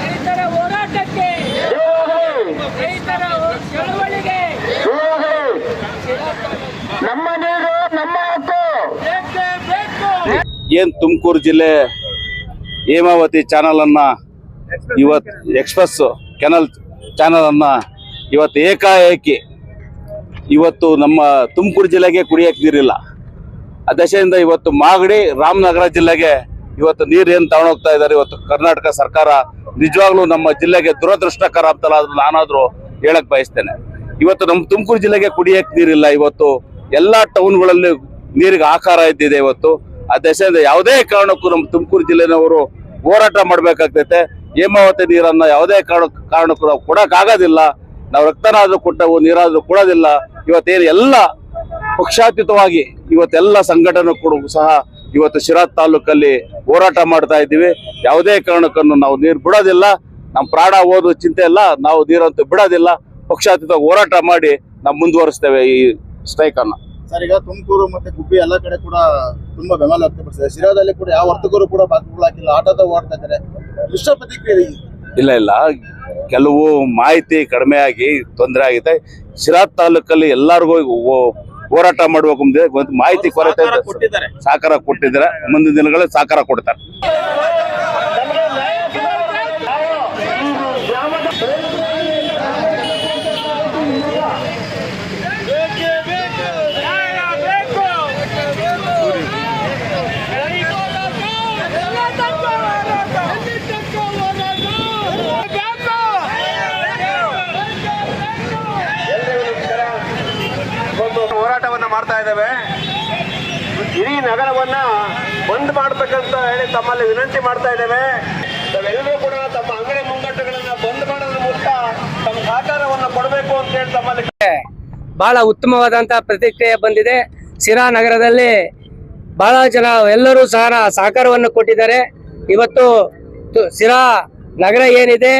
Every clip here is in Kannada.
ರೈತರ ಹೋರಾಟಕ್ಕೆ ರೈತರ ಚಳವಳಿಗೆ ನಮ್ಮ ನೀರು ನಮ್ಮ ಏನ್ ತುಮಕೂರು ಜಿಲ್ಲೆ ಹೇಮಾವತಿ ಚಾನಲ್ ಅನ್ನ ಇವತ್ತು ಎಕ್ಸ್ಪ್ರೆಸ್ ಕೆನಲ್ ಚಾನಲ್ ಅನ್ನ ಇವತ್ತು ಏಕಾಏಕಿ ಇವತ್ತು ನಮ್ಮ ತುಮಕೂರು ಜಿಲ್ಲೆಗೆ ಕುಡಿಯಕ್ಕೆ ನೀರಿಲ್ಲ. ಆ ದಶೆಯಿಂದ ಇವತ್ತು ಮಾಗಡಿ ರಾಮನಗರ ಜಿಲ್ಲೆಗೆ ಇವತ್ತು ನೀರು ಏನು ತಗೊಂಡೋಗ್ತಾ ಇದ್ದಾರೆ ಇವತ್ತು ಕರ್ನಾಟಕ ಸರ್ಕಾರ ನಿಜವಾಗ್ಲೂ ನಮ್ಮ ಜಿಲ್ಲೆಗೆ ದುರದೃಷ್ಟಕರ ಅಂತಲ್ಲ ಅದ್ರ ನಾನಾದರೂ ಹೇಳಕ್ ಬಯಸ್ತೇನೆ. ಇವತ್ತು ನಮ್ಮ ತುಮಕೂರು ಜಿಲ್ಲೆಗೆ ಕುಡಿಯಕ್ಕೆ ನೀರಿಲ್ಲ, ಇವತ್ತು ಎಲ್ಲಾ ಟೌನ್ಗಳಲ್ಲಿ ನೀರಿಗೆ ಆಕಾರ ಇದ್ದಿದೆ ಇವತ್ತು. ಆ ಯಾವುದೇ ಕಾರಣಕ್ಕೂ ನಮ್ಮ ತುಮಕೂರು ಜಿಲ್ಲೆನವರು ಹೋರಾಟ ಮಾಡಬೇಕಾಗ್ತೈತೆ. ಹೇಮಾವತಿ ನೀರನ್ನ ಯಾವುದೇ ಕಾರಣ, ಕಾರಣಕ್ಕೂ ನಾವು ಕೊಡೋಕ್ಕಾಗೋದಿಲ್ಲ ನಾವು ರಕ್ತನಾದರೂ ಕೊಟ್ಟವು, ನೀರಾದರೂ ಕೊಡೋದಿಲ್ಲ. ಇವತ್ತೇನು ಎಲ್ಲ ಪಕ್ಷಾತೀತವಾಗಿ ಇವತ್ತೆಲ್ಲ ಸಂಘಟನೆ ಕೂಡ ಸಹ ಇವತ್ತು ಶಿರಾ ತಾಲೂಕಲ್ಲಿ ಹೋರಾಟ ಮಾಡ್ತಾ ಇದ್ದೀವಿ. ಯಾವುದೇ ಕಾರಣಕ್ಕೂ ನಾವು ನೀರು ಬಿಡೋದಿಲ್ಲ. ನಮ್ಮ ಪ್ರಾಣ ಓದು ಚಿಂತೆ ಇಲ್ಲ ನಾವು ನೀರಂತೂ ಬಿಡೋದಿಲ್ಲ. ಪಕ್ಷಾತೀತ ಹೋರಾಟ ಮಾಡಿ ನಾವು ಮುಂದುವರಿಸ್ತೇವೆ ಈ ಸ್ಟ್ರೈಕ್ ಅನ್ನ ಸರ್ ಈಗ ತುಮಕೂರು ಮತ್ತೆ ಗುಬ್ಬಿ ಎಲ್ಲ ಕಡೆ ಕೂಡ ತುಂಬಾ ಬೆಂಬಲ ವ್ಯಕ್ತಪಡಿಸಿದೆ. ಶಿರಾದಲ್ಲಿ ಕೂಡ ಯಾವ ವರ್ತಕರು ಕೂಡ ಹಾಕಿಲ್ಲ ಆಟದ ಓಡ್ತಾ ಇದ್ದಾರೆ ಮಿಶ್ರ ಪ್ರತಿಕ್ರಿಯೆ ಇಲ್ಲ ಇಲ್ಲ. ಕೆಲವು ಮಾಹಿತಿ ಕಡಿಮೆ ಆಗಿ ತೊಂದರೆ ಆಗಿದೆ. ಶಿರಾ ತಾಲೂಕಲ್ಲಿ ಎಲ್ಲರಿಗೂ ಹೋರಾಟ ಮಾಡಬೇಕು ಮುಂದೆ ಒಂದು ಮಾಹಿತಿ ಕೊರತೆ ಸಹಕಾರ ಕೊಟ್ಟಿದ್ದಾರೆ. ಮುಂದಿನ ದಿನಗಳಲ್ಲಿ ಸಹಕಾರ ಕೊಡ್ತಾರೆ. ಮಾಡ್ತಾ ಇದ್ದಾವೆ. ಇಡೀ ನಗರವನ್ನ ಬಂದ್ ಮಾಡ್ಬೇಕಂತ ಹೇಳಿ ತಮ್ಮಲ್ಲಿ ವಿನಂತಿ ಮಾಡ್ತಾ ಇದ್ದೇವೆ. ತಾವೆಲ್ಲರೂ ಕೂಡ ತಮ್ಮ ಅಂಗಡಿ ಮುಂಗಟ್ಟುಗಳನ್ನ ಬಂದ್ ಮಾಡೋದ್ರ ಮೂಲಕ ತಮ್ಮ ಸಹಕಾರವನ್ನ ಕೊಡಬೇಕು ಅಂತ ಹೇಳಿ ತಮ್ಮಲ್ಲಿ ಬಹಳ ಉತ್ತಮವಾದಂತಹ ಪ್ರತಿಕ್ರಿಯೆ ಬಂದಿದೆ. ಶಿರಾ ನಗರದಲ್ಲಿ ಬಹಳ ಜನ ಎಲ್ಲರೂ ಸಹ ಸಹಕಾರವನ್ನು ಕೊಟ್ಟಿದ್ದಾರೆ. ಇವತ್ತು ಸಿರಾ ನಗರ ಏನಿದೆ?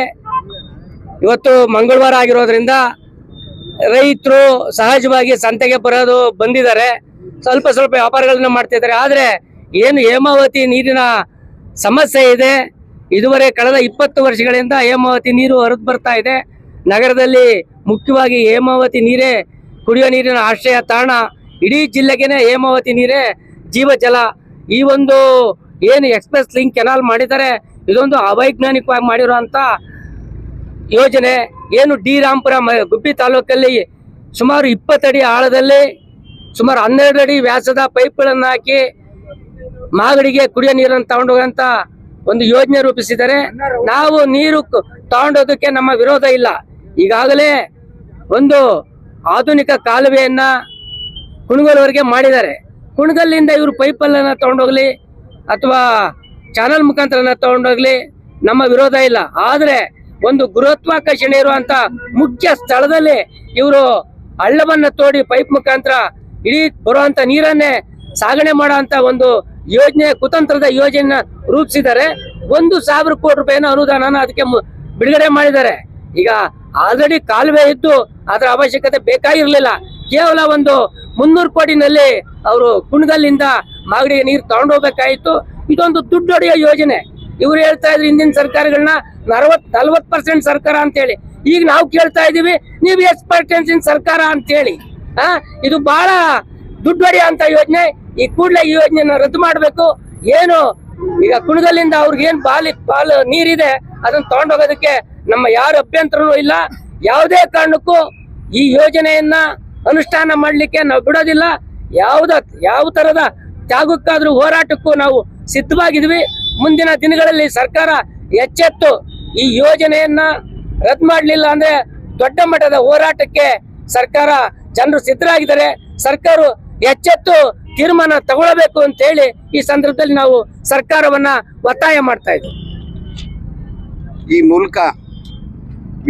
ಇವತ್ತು ಮಂಗಳವಾರ ಆಗಿರೋದ್ರಿಂದ ರೈತರು ಸಹಜವಾಗಿ ಸಂತೆಗೆ ಬರೋದು ಬಂದಿದ್ದಾರೆ. ಸ್ವಲ್ಪ ಸ್ವಲ್ಪ ವ್ಯಾಪಾರಗಳನ್ನ ಮಾಡ್ತಿದ್ದಾರೆ. ಆದರೆ ಏನು ಹೇಮಾವತಿ ನೀರಿನ ಸಮಸ್ಯೆ ಇದೆ. ಇದುವರೆ ಕಳೆದ ಇಪ್ಪತ್ತು ವರ್ಷಗಳಿಂದ ಹೇಮಾವತಿ ನೀರು ಹರಿದು ಬರ್ತಾ ಇದೆ. ನಗರದಲ್ಲಿ ಮುಖ್ಯವಾಗಿ ಹೇಮಾವತಿ ನೀರೇ ಕುಡಿಯೋ ನೀರಿನ ಆಶ್ರಯ ತಾಣ. ಇಡೀ ಜಿಲ್ಲೆಗೇನೆ ಹೇಮಾವತಿ ನೀರೇ ಜೀವಜಲ. ಈ ಒಂದು ಏನು ಎಕ್ಸ್ಪ್ರೆಸ್ ಲಿಂಕ್ ಕೆನಾಲ್ ಮಾಡಿದ್ದಾರೆ. ಇದೊಂದು ಅವೈಜ್ಞಾನಿಕವಾಗಿ ಮಾಡಿರುವಂತ ಯೋಜನೆ ಏನು ಡಿ ರಾಂಪುರ ಗುಬ್ಬಿ ತಾಲೂಕಲ್ಲಿ ಸುಮಾರು ಇಪ್ಪತ್ತಡಿ ಆಳದಲ್ಲಿ ಸುಮಾರು ಹನ್ನೆರಡು ಅಡಿ ವ್ಯಾಸದ ಪೈಪ್ಗಳನ್ನು ಹಾಕಿ ಮಾಗಡಿಗೆ ಕುಡಿಯೋ ನೀರನ್ನು ತಗೊಂಡೋಗಂತ ಒಂದು ಯೋಜನೆ ರೂಪಿಸಿದ್ದಾರೆ. ನಾವು ನೀರು ತಗೊಂಡೋದಕ್ಕೆ ನಮ್ಮ ವಿರೋಧ ಇಲ್ಲ. ಈಗಾಗಲೇ ಒಂದು ಆಧುನಿಕ ಕಾಲುವೆಯನ್ನ ಕುಣಗಲ್ವರೆಗೆ ಮಾಡಿದ್ದಾರೆ. ಕುಣಗಲ್ಲಿಂದ ಇವರು ಪೈಪಲ್ಲನ್ನು ತಗೊಂಡೋಗ್ಲಿ ಅಥವಾ ಚಾನಲ್ ಮುಖಾಂತರನ ತಗೊಂಡೋಗ್ಲಿ ನಮ್ಮ ವಿರೋಧ ಇಲ್ಲ. ಆದ್ರೆ ಒಂದು ಗುರುತ್ವಾಕರ್ಷಣೆ ಇರುವಂತ ಮುಖ್ಯ ಸ್ಥಳದಲ್ಲಿ ಇವರು ಹಳ್ಳವನ್ನ ತೋಡಿ ಪೈಪ್ ಮುಖಾಂತರ ಇಡೀ ಬರುವಂತ ನೀರನ್ನೇ ಸಾಗಣೆ ಮಾಡುವಂತ ಒಂದು ಯೋಜನೆ, ಕುತಂತ್ರದ ಯೋಜನೆ ರೂಪಿಸಿದ್ದಾರೆ. ಒಂದು ಸಾವಿರ ಕೋಟಿ ರೂಪಾಯಿನ ಅನುದಾನನ ಅದಕ್ಕೆ ಬಿಡುಗಡೆ ಮಾಡಿದ್ದಾರೆ. ಈಗ ಆಲ್ರೆಡಿ ಕಾಲುವೆ ಇದ್ದು ಅದರ ಅವಶ್ಯಕತೆ ಬೇಕಾಗಿರ್ಲಿಲ್ಲ. ಕೇವಲ ಒಂದು ಮುನ್ನೂರು ಕೋಟಿನಲ್ಲಿ ಅವರು ಕುಣಗಲ್ಲಿಂದ ಮಾಗಡಿಗೆ ನೀರು ತಗೊಂಡೋಗ್ಬೇಕಾಯ್ತು ಇದೊಂದು ದುಡ್ಡೊಡೆಯ ಯೋಜನೆ. ಇವ್ರು ಹೇಳ್ತಾ ಇದ್ರು ಹಿಂದಿನ ಸರ್ಕಾರಗಳನ್ನ ನಲವತ್ ನಲ್ವತ್ ಪರ್ಸೆಂಟ್ ಸರ್ಕಾರ ಅಂತೇಳಿ. ಈಗ ನಾವು ಕೇಳ್ತಾ ಇದೀವಿ, ನೀವು ಎಷ್ಟು ಪರ್ಸೆಂಟ್ ಸರ್ಕಾರ ಅಂತೇಳಿ. ಆ, ಇದು ಬಹಳ ದುಡ್ಡು ಹೊಡೆಯುವಂತ ಯೋಜನೆ. ಈ ಕೂಡಲೇ ಈ ಯೋಜನೆನ ರದ್ದು ಮಾಡಬೇಕು. ಏನು, ಈಗ ಕುಣಗಲ್ಲಿಂದ ಅವ್ರಿಗೆ ಏನ್ ಬಾಲಿ, ಪಾಲು, ನೀರಿದೆ ಅದನ್ನ ತಗೊಂಡೋಗೋದಕ್ಕೆ ನಮ್ಮ ಯಾರ ಅಭ್ಯಂತರನೂ ಇಲ್ಲ. ಯಾವುದೇ ಕಾರಣಕ್ಕೂ ಈ ಯೋಜನೆಯನ್ನ ಅನುಷ್ಠಾನ ಮಾಡ್ಲಿಕ್ಕೆ ನಾವು ಬಿಡೋದಿಲ್ಲ. ಯಾವುದ, ಯಾವ ತರದ ತ್ಯಾಗಕ್ಕಾದ್ರೂ ಹೋರಾಟಕ್ಕೂ ನಾವು ಸಿದ್ಧವಾಗಿದ್ವಿ. ಮುಂದಿನ ದಿನಗಳಲ್ಲಿ ಸರ್ಕಾರ ಎಚ್ಚೆತ್ತು ಈ ಯೋಜನೆಯನ್ನ ರದ್ದು ಮಾಡಲಿಲ್ಲ ಅಂದ್ರೆ ದೊಡ್ಡ ಮಟ್ಟದ ಹೋರಾಟಕ್ಕೆ ಸರ್ಕಾರ ಜನರು ಸಿದ್ಧರಾಗಿದ್ದಾರೆ. ಸರ್ಕಾರ ಎಚ್ಚೆತ್ತು ತೀರ್ಮಾನ ತಗೊಳ್ಳಬೇಕು ಅಂತ ಹೇಳಿ ಈ ಸಂದರ್ಭದಲ್ಲಿ ನಾವು ಸರ್ಕಾರವನ್ನ ಒತ್ತಾಯ ಮಾಡ್ತಾ ಇದ್ದೀವಿ. ಈ ಮೂಲಕ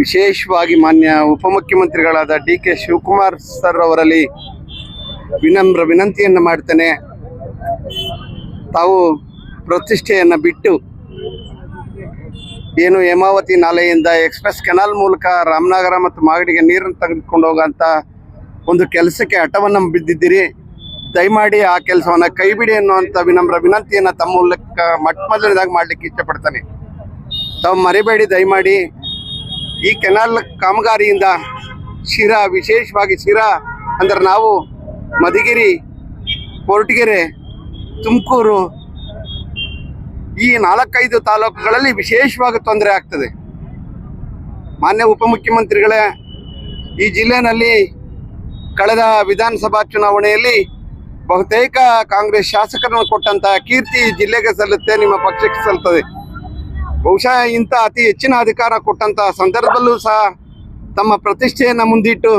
ವಿಶೇಷವಾಗಿ ಮಾನ್ಯ ಉಪಮುಖ್ಯಮಂತ್ರಿಗಳಾದ ಡಿ ಕೆ ಶಿವಕುಮಾರ್ ಸರ್ ಅವರಲ್ಲಿ ವಿನಮ್ರ ವಿನಂತಿಯನ್ನು ಮಾಡ್ತೇನೆ. ತಾವು ಪ್ರತಿಷ್ಠೆಯನ್ನು ಬಿಟ್ಟು ಏನು ಹೇಮಾವತಿ ನಾಲೆಯಿಂದ ಎಕ್ಸ್ಪ್ರೆಸ್ ಕೆನಾಲ್ ಮೂಲಕ ರಾಮನಗರ ಮತ್ತು ಮಾಗಡಿಗೆ ನೀರನ್ನು ತೆಗೆದುಕೊಂಡು ಹೋಗೋಂಥ ಒಂದು ಕೆಲಸಕ್ಕೆ ಹಠವನ್ನು ಬಿದ್ದಿದ್ದೀರಿ. ದಯಮಾಡಿ ಆ ಕೆಲಸವನ್ನು ಕೈಬಿಡಿ ಅನ್ನುವಂಥ ವಿನಮ್ರ ವಿನಂತಿಯನ್ನು ತಮ್ಮ ಮೂಲಕ ಮೊಟ್ಟ ಮೊದಲನೇದಾಗಿ ಮಾಡಲಿಕ್ಕೆ ಇಷ್ಟಪಡ್ತಾನೆ ತಾವು ಮರಿಬೇಡಿ, ದಯಮಾಡಿ ಈ ಕೆನಾಲ್ ಕಾಮಗಾರಿಯಿಂದ ಶಿರಾ, ವಿಶೇಷವಾಗಿ ಶಿರಾ ಅಂದ್ರೆ ನಾವು ಮಧುಗಿರಿ, ಕೊರಟಗೆರೆ, ತುಮಕೂರು ಈ ನಾಲ್ಕೈದು ತಾಲೂಕುಗಳಲ್ಲಿ ವಿಶೇಷವಾಗಿ ತೊಂದರೆ ಆಗ್ತದೆ. ಮಾನ್ಯ ಉಪಮುಖ್ಯಮಂತ್ರಿಗಳೇ, ಈ ಜಿಲ್ಲೆನಲ್ಲಿ ಕಳೆದ ವಿಧಾನಸಭಾ ಚುನಾವಣೆಯಲ್ಲಿ ಬಹುತೇಕ ಕಾಂಗ್ರೆಸ್ ಶಾಸಕರನ್ನು ಕೊಟ್ಟಂತಹ ಕೀರ್ತಿ ಜಿಲ್ಲೆಗೆ ಸಲ್ಲುತ್ತೆ, ನಿಮ್ಮ ಪಕ್ಷಕ್ಕೆ ಸಲ್ಲುತ್ತದೆ. ಬಹುಶಃ ಇಂಥ ಅತಿ ಹೆಚ್ಚಿನ ಅಧಿಕಾರ ಕೊಟ್ಟಂತಹ ಸಂದರ್ಭದಲ್ಲೂ ಸಹ ತಮ್ಮ ಪ್ರತಿಷ್ಠೆಯನ್ನು ಮುಂದಿಟ್ಟು,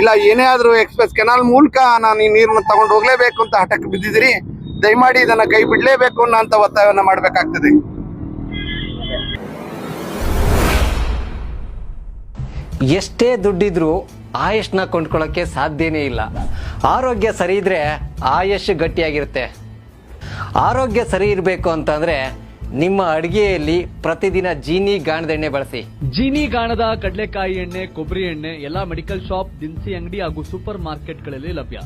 ಇಲ್ಲ ಏನೇ ಆದರೂ ಎಕ್ಸ್ಪ್ರೆಸ್ ಕೆನಾಲ್ ಮೂಲಕ ನಾನು ಈ ನೀರನ್ನು ತಗೊಂಡು ಹೋಗಲೇಬೇಕು ಅಂತ ಹಠಕ್ಕೆ ಬಿದ್ದಿದ್ದೀರಿ. ದಯಮಾಡಿ ಇದನ್ನ ಕೈ ಬಿಡಲೇಬೇಕು ಅನ್ನೋ ಒತ್ತಾಯವನ್ನ ಮಾಡಬೇಕಾಗ್ತದೆ. ಎಷ್ಟೇ ದುಡ್ಡಿದ್ರೂ ಆಯುಷ್ನ ಕೊಂಡ್ಕೊಳ್ಳೋಕ್ಕೆ ಸಾಧ್ಯನೇ ಇಲ್ಲ. ಆರೋಗ್ಯ ಸರಿ ಇದ್ರೆ ಆಯುಷ್ ಗಟ್ಟಿಯಾಗಿರುತ್ತೆ. ಆರೋಗ್ಯ ಸರಿ ಇರಬೇಕು ಅಂತಂದ್ರೆ ನಿಮ್ಮ ಅಡಿಗೆಯಲ್ಲಿ ಪ್ರತಿದಿನ ಜೀನಿ ಗಾಣದ ಎಣ್ಣೆ ಬಳಸಿ. ಜೀನಿ ಗಾಣದ ಕಡಲೆಕಾಯಿ ಎಣ್ಣೆ ಕೊಬ್ಬರಿ ಎಣ್ಣೆ ಎಲ್ಲಾ ಮೆಡಿಕಲ್ ಶಾಪ್ ದಿನಸಿ ಅಂಗಡಿ ಹಾಗೂ ಸೂಪರ್ ಮಾರ್ಕೆಟ್ಗಳಲ್ಲಿ ಲಭ್ಯ.